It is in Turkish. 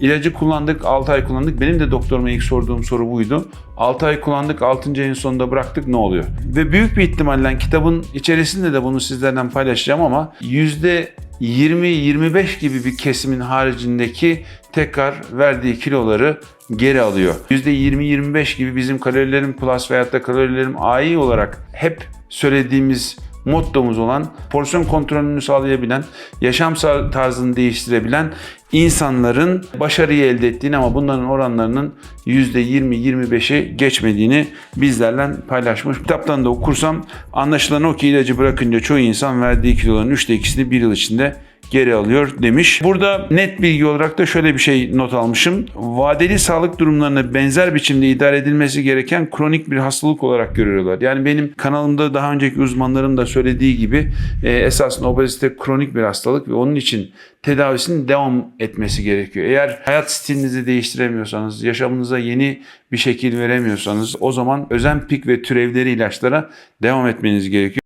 İlacı kullandık, 6 ay kullandık. Benim de doktoruma ilk sorduğum soru buydu. 6 ay kullandık, 6. ayın sonunda bıraktık ne oluyor? Ve büyük bir ihtimalle kitabın içerisinde de bunu sizlerden paylaşacağım ama %20-25 gibi bir kesimin haricindeki tekrar verdiği kiloları geri alıyor. %20-25 gibi bizim kalorilerim plus veyahut da kalorilerim AI olarak hep söylediğimiz mottomuz olan porsiyon kontrolünü sağlayabilen, yaşam tarzını değiştirebilen insanların başarıyı elde ettiğini ama bunların oranlarının %20-25'i geçmediğini bizlerle paylaşmış. Kitaptan da okursam anlaşılan o ki ilacı bırakınca çoğu insan verdiği kiloların 3'te 2'sini bir yıl içinde geri alıyor demiş. Burada net bilgi olarak da şöyle bir şey not almışım. Vadeli sağlık durumlarına benzer biçimde idare edilmesi gereken kronik bir hastalık olarak görüyorlar. Yani benim kanalımda daha önceki uzmanların da söylediği gibi e, esasında obezite kronik bir hastalık ve onun için tedavisinin devam etmesi gerekiyor. Eğer hayat stilinizi değiştiremiyorsanız, yaşamınıza yeni bir şekil veremiyorsanız o zaman Ozempic ve türevleri ilaçlara devam etmeniz gerekiyor.